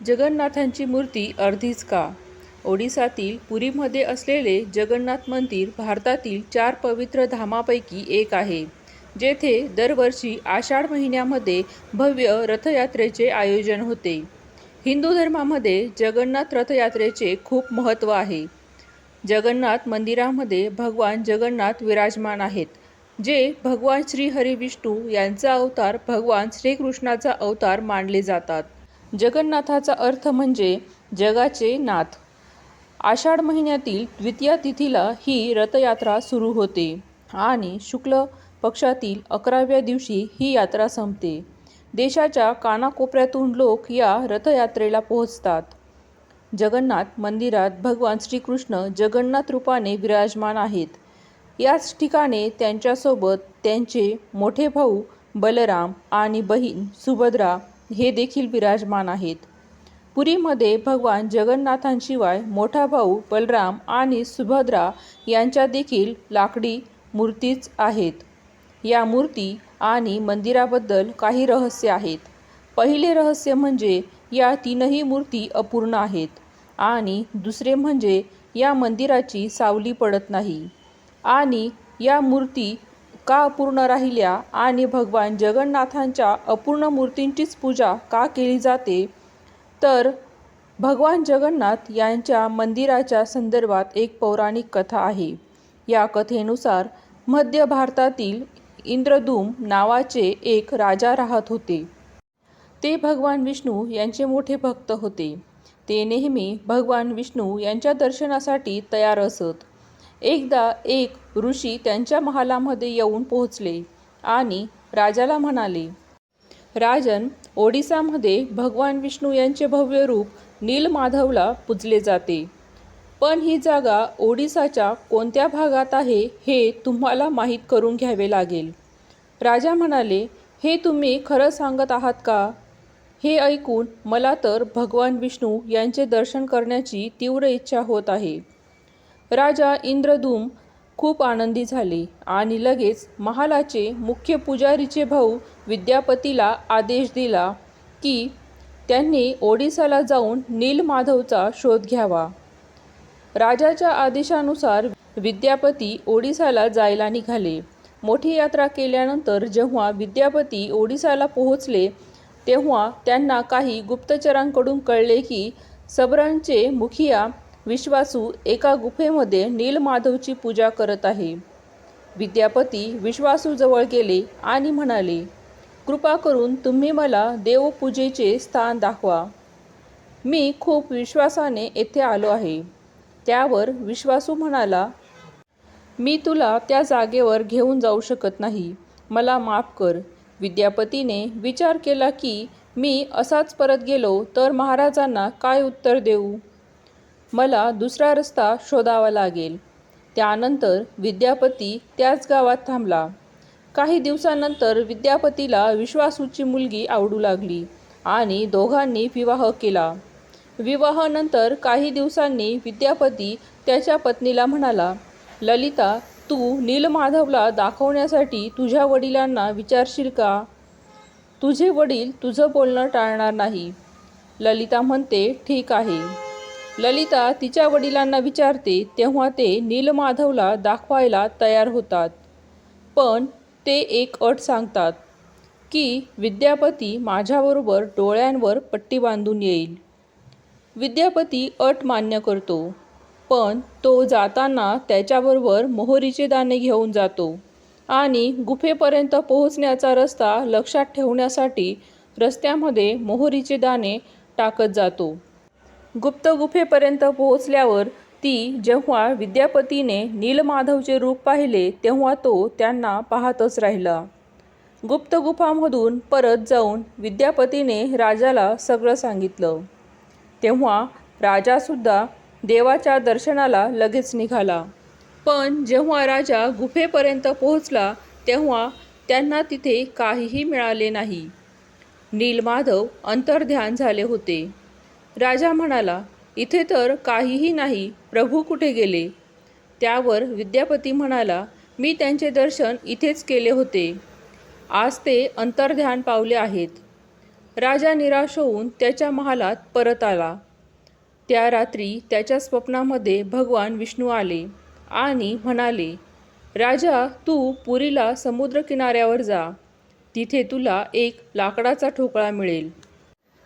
जगन्नाथांची मूर्ती अर्धीच का? ओडिसातील पुरीमध्ये असलेले जगन्नाथ मंदिर भारतातील चार पवित्र धामापैकी एक आहे जेथे दरवर्षी आषाढ महिन्यामध्ये भव्य रथयात्रेचे आयोजन होते. हिंदू धर्मामध्ये जगन्नाथ रथयात्रेचे खूप महत्त्व आहे. जगन्नाथ मंदिरामध्ये भगवान जगन्नाथ विराजमान आहेत जे भगवान श्री हरी विष्णू यांचा अवतार भगवान श्रीकृष्णाचा अवतार मानले जातात. जगन्नाथाचा अर्थ म्हणजे जगाचे नाथ. आषाढ महिन्यातील द्वितीया तिथीला ही रथयात्रा सुरू होते आणि शुक्ल पक्षातील अकराव्या दिवशी ही यात्रा संपते. देशाच्या कानाकोपऱ्यातून लोक या रथयात्रेला पोहोचतात. जगन्नाथ मंदिरात भगवान श्रीकृष्ण जगन्नाथ रूपाने विराजमान आहेत. याच ठिकाणी त्यांच्यासोबत त्यांचे मोठे भाऊ बलराम आणि बहीण सुभद्रा हे देखील विराजमान आहेत. पुरीमध्ये भगवान जगन्नाथांशिवाय मोठा भाऊ बलराम आणि सुभद्रा यांच्या देखील लाकडी मूर्तीच आहेत. या मूर्ती आणि मंदिराबद्दल काही रहस्य आहेत. पहिले रहस्य म्हणजे या तीनही मूर्ती अपूर्ण आहेत आणि दुसरे म्हणजे या मंदिराची सावली पडत नाही. आणि या मूर्ती का अपूर्ण राहिल्या आणि भगवान जगन्नाथांच्या अपूर्ण मूर्तींचीच पूजा का केली जाते? तर भगवान जगन्नाथ यांच्या मंदिराच्या संदर्भात एक पौराणिक कथा आहे. या कथेनुसार मध्य भारतातील इंद्रदूम नावाचे एक राजा राहत होते. ते भगवान विष्णू यांचे मोठे भक्त होते. ते नेहमी भगवान विष्णू यांच्या दर्शनासाठी तयार असत. एकदा एक ऋषी त्यांच्या महालामध्ये येऊन पोहोचले आणि राजाला म्हणाले राजन ओडिसामध्ये भगवान विष्णू यांचे भव्य रूप नीलमाधवला पूजले जाते. पण ही जागा ओडिसाच्या कोणत्या भागात आहे हे तुम्हाला माहीत करून घ्यावे लागेल. राजा म्हणाले हे तुम्ही खरं सांगत आहात का? हे ऐकून मला तर भगवान विष्णू यांचे दर्शन करण्याची तीव्र इच्छा होत आहे. राजा इंद्रदूम खूप आनंदी झाले आणि लगेच महालाचे मुख्य पुजारीचे भाऊ विद्यापतीला आदेश दिला की त्यांनी ओडिसाला जाऊन नीलमाधवचा शोध घ्यावा. राजाच्या आदेशानुसार विद्यापती ओडिसाला जायला निघाले. मोठी यात्रा केल्यानंतर जेव्हा विद्यापती ओडिसाला पोहोचले तेव्हा त्यांना काही गुप्तचरांकडून कळले की सबरांचे मुखिया विश्वासू एका गुफेमध्ये नीलमाधवची पूजा करत आहे. विद्यापती विश्वासूजवळ गेले आणि म्हणाले कृपा करून तुम्ही मला देवपूजेचे स्थान दाखवा. मी खूप विश्वासाने येथे आलो आहे. त्यावर विश्वासू म्हणाला मी तुला त्या जागेवर घेऊन जाऊ शकत नाही. मला माफ कर. विद्यापतीने विचार केला की मी असाच परत गेलो तर महाराजांना काय उत्तर देऊ? मला दुसरा रस्ता शोधावा लागेल. त्यानंतर विद्यापती त्याच गावात थांबला. काही दिवसानंतर विद्यापतीला विश्वासूची मुलगी आवडू लागली आणि दोघांनी विवाह केला. विवाहानंतर काही दिवसांनी विद्यापती त्याच्या पत्नीला म्हणाला ललिता तू नीलमाधवला दाखवण्यासाठी तुझ्या वडिलांना विचारशील का? तुझे वडील तुझं बोलणं टाळणार नाही. ललिता म्हणते ठीक आहे. ललिता तिच्या वडिलांना विचारते तेव्हा ते नीलमाधवला दाखवायला तयार होतात. पण ते एक अट सांगतात की विद्यापती माझ्याबरोबर डोळ्यांवर पट्टी बांधून येईल. विद्यापती अट मान्य करतो पण तो जाताना त्याच्याबरोबर मोहरीचे दाणे घेऊन जातो आणि गुफेपर्यंत पोहोचण्याचा रस्ता लक्षात ठेवण्यासाठी रस्त्यामध्ये मोहरीचे दाणे टाकत जातो. गुप्त गुफेपर्यंत पोहोचल्यावर ती जेव्हा विद्यापतीने नीलमाधवचे रूप पाहिले तेव्हा तो त्यांना पाहतच राहिला. गुप्त गुफामधून परत जाऊन विद्यापतीने राजाला सगळं सांगितलं. तेव्हा राजासुद्धा देवाच्या दर्शनाला लगेच निघाला. पण जेव्हा राजा गुफेपर्यंत पोहोचला तेव्हा त्यांना तिथे काहीही मिळाले नाही. नीलमाधव अंतर्ध्यान झाले होते. राजा म्हणाला इथे तर काहीही नाही प्रभू कुठे गेले? त्यावर विद्यापती म्हणाला मी त्यांचे दर्शन इथेच केले होते. आज ते अंतर्ध्यान पावले आहेत. राजा निराश होऊन त्याच्या महालात परत आला. त्या रात्री त्याच्या स्वप्नामध्ये भगवान विष्णू आले आणि म्हणाले राजा तू पुरीला समुद्रकिनाऱ्यावर जा. तिथे तुला एक लाकडाचा ठोकळा मिळेल.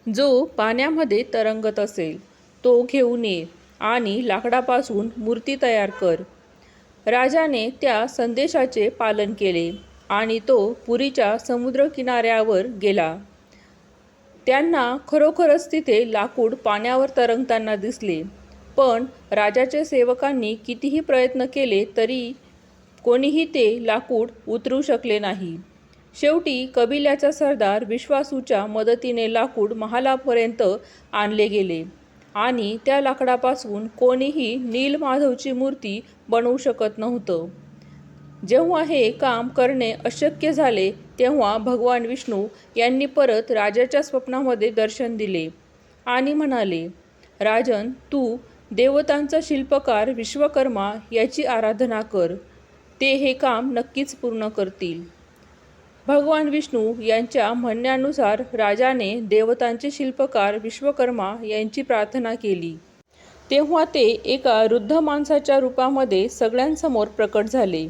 जो पाण्यामध्ये तरंगत असेल तो घेऊन ये आणि लाकडापासून मूर्ती तयार कर. राजाने त्या संदेशाचे पालन केले आणि तो पुरीच्या समुद्रकिनाऱ्यावर गेला. त्यांना खरोखरच तिथे लाकूड पाण्यावर तरंगताना दिसले पण राजाच्या सेवकांनी कितीही प्रयत्न केले तरी कोणीही ते लाकूड उतरू शकले नाही. शेवटी कबिल्याचा सरदार विश्वासूच्या मदतीने लाकूड महालापर्यंत आणले गेले. आणि त्या लाकडापासून कोणीही नीलमाधवची मूर्ती बनवू शकत नव्हतं. जेव्हा हे काम करणे अशक्य झाले तेव्हा भगवान विष्णू यांनी परत राजाच्या स्वप्नामध्ये दर्शन दिले आणि म्हणाले राजन तू देवतांचा शिल्पकार विश्वकर्मा याची आराधना कर. ते हे काम नक्कीच पूर्ण करतील. भगवान विष्णू यांच्या म्हणण्यानुसार राजाने देवतांचे शिल्पकार विश्वकर्मा यांची प्रार्थना केली. तेव्हा ते एका वृद्ध माणसाच्या रूपामध्ये सगळ्यांसमोर प्रकट झाले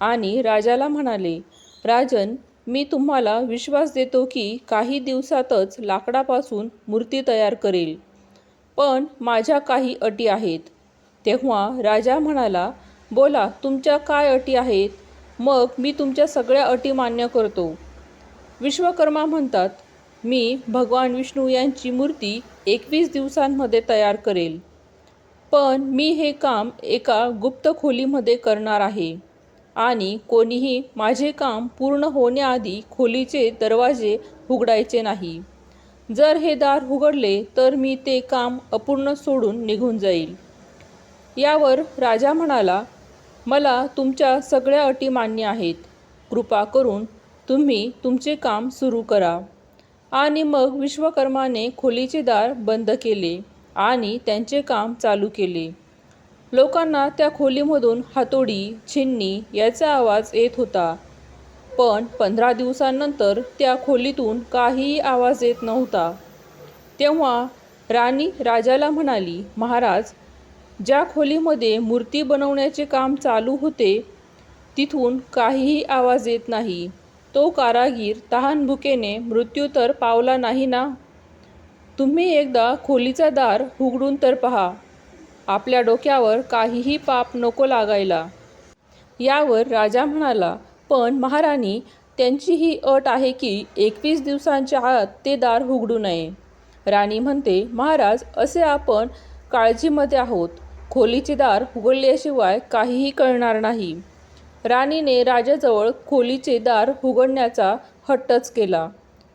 आणि राजाला म्हणाले राजन मी तुम्हाला विश्वास देतो की काही दिवसातच लाकडापासून मूर्ती तयार करेल. पण माझ्या काही अटी आहेत. तेव्हा राजा म्हणाला बोला तुमच्या काय अटी आहेत? मग मी तुमच्या सगळ्या अटी मान्य करतो. विश्वकर्मा म्हणतात मी भगवान विष्णू यांची मूर्ती एकवीस दिवसांमध्ये तयार करेल. पण मी हे काम एका गुप्त खोलीमध्ये करणार आहे आणि कोणीही माझे काम पूर्ण होण्याआधी खोलीचे दरवाजे उघडायचे नाही. जर हे दार उघडले तर मी ते काम अपूर्ण सोडून निघून जाईल. यावर राजा म्हणाला मला तुमच्या सगळ्या अटी मान्य आहेत. कृपा करून तुम्ही तुमचे काम सुरू करा. आणि मग विश्वकर्माने खोलीचे दार बंद केले आणि त्यांचे काम चालू केले. लोकांना त्या खोलीमधून हातोडी छिन्नी याचा आवाज येत होता. पण पंधरा दिवसांनंतर त्या खोलीतून काहीही आवाज येत नव्हता. तेव्हा राणी राजाला म्हणाली महाराज ज्या खोलीमध्ये मूर्ती बनवण्याचे काम चालू होते तिथून काहीही आवाज येत नाही. तो कारागीर तहानभुकेने मृत्यू तर पावला नाही ना? तुम्ही एकदा खोलीचा दार उघडून तर पहा. आपल्या डोक्यावर काहीही पाप नको लागायला. यावर राजा म्हणाला पण महाराणी त्यांची ही अट आहे की एकवीस दिवसांच्या आत ते दार उघडू नये. राणी म्हणते महाराज असे आपण काळजीमध्ये आहोत. खोलीचे दार उघडल्याशिवाय काहीही कळणार नाही. राणीने राजाजवळ खोलीचे दार उघडण्याचा हट्टच केला.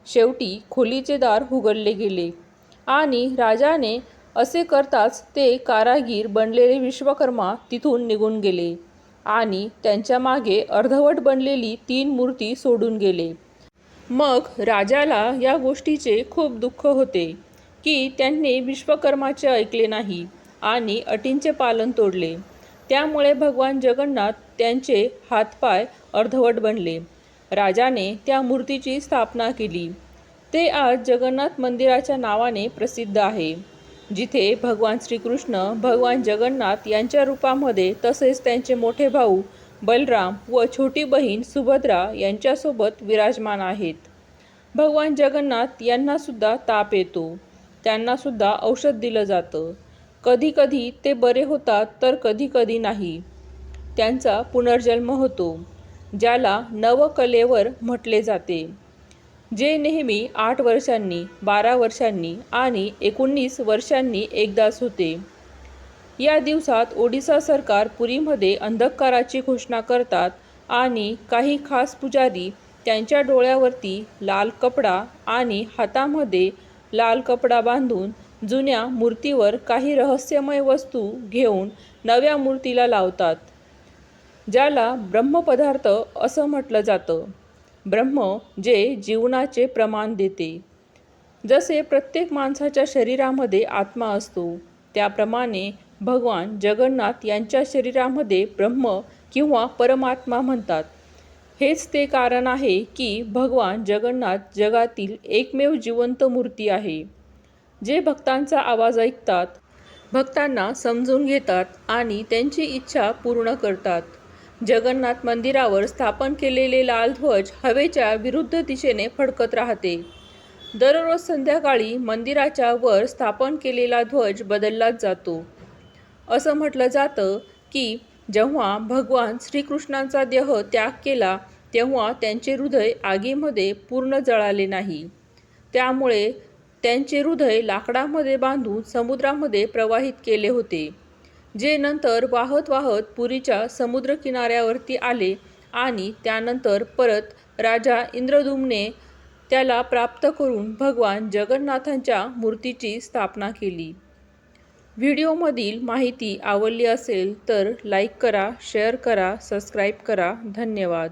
शेवटी खोलीचे दार उघडले गेले. आणि राजाने असे करताच ते कारागीर बनलेले विश्वकर्मा तिथून निघून गेले. आणि त्यांच्या मागे अर्धवट बनलेली तीन मूर्ती सोडून गेले. मग राजाला या गोष्टीचे खूप दुःख होते. की त्यांनी विश्वकर्माचे ऐकले नाही आणि अटींचे पालन तोडले. त्यामुळे भगवान जगन्नाथ त्यांचे हातपाय अर्धवट बनले. राजाने त्या मूर्तीची स्थापना केली. ते आज जगन्नाथ मंदिराच्या नावाने प्रसिद्ध आहे. जिथे भगवान श्रीकृष्ण भगवान जगन्नाथ यांच्या रूपामध्ये तसेच त्यांचे मोठे भाऊ बलराम व छोटी बहीण सुभद्रा यांच्यासोबत विराजमान आहेत. भगवान जगन्नाथ यांनासुद्धा ताप येतो. त्यांनासुद्धा औषध दिलं जातं. कधीकधी ते बरे होतात तर कधीकधी नाही. त्यांचा पुनर्जन्म होतो ज्याला नवकलेवर म्हटले जाते जे नेहमी आठ वर्षांनी बारा वर्षांनी आणि एकोणीस वर्षांनी एकदाच होते. या दिवसात ओडिसा सरकार पुरीमध्ये अंधकाराची घोषणा करतात आणि काही खास पुजारी त्यांच्या डोळ्यावरती लाल कपडा आणि हातामध्ये लाल कपडा बांधून जुन्या मूर्तीवर काही रहस्यमय वस्तू घेऊन नव्या मूर्तीला लावतात ज्याला ब्रह्मपदार्थ असं म्हटलं जातं. ब्रह्म जे जीवनाचे प्रमाण देते. जसे प्रत्येक माणसाच्या शरीरामध्ये आत्मा असतो त्याप्रमाणे भगवान जगन्नाथ यांच्या शरीरामध्ये ब्रह्म किंवा परमात्मा म्हणतात. हेच ते कारण आहे की भगवान जगन्नाथ जगातील एकमेव जिवंत मूर्ती आहे. जे भक्तांचा आवाज ऐकतात भक्तांना समजून घेतात आणि त्यांची इच्छा पूर्ण करतात. जगन्नाथ मंदिरावर स्थापन केलेले लाल ध्वज हवेच्या विरुद्ध दिशेने फडकत राहते. दररोज संध्याकाळी मंदिराच्या वर स्थापन केलेला ध्वज बदललाच जातो. असं म्हटलं जातं की जेव्हा भगवान श्रीकृष्णांचा देह त्याग केला तेव्हा त्यांचे हृदय आगीमध्ये पूर्ण जळाले नाही. त्यामुळे त्यांचे हृदय लाकडामध्ये बांधून समुद्रामध्ये प्रवाहित केले होते जे नंतर वाहत वाहत पुरीच्या समुद्रकिनाऱ्यावरती आले आणि त्यानंतर परत राजा इंद्रदुम्ने त्याला प्राप्त करून भगवान जगन्नाथांच्या मूर्तीची स्थापना केली. व्हिडिओमधील माहिती आवडली असेल तर लाईक करा शेअर करा सबस्क्राईब करा. धन्यवाद.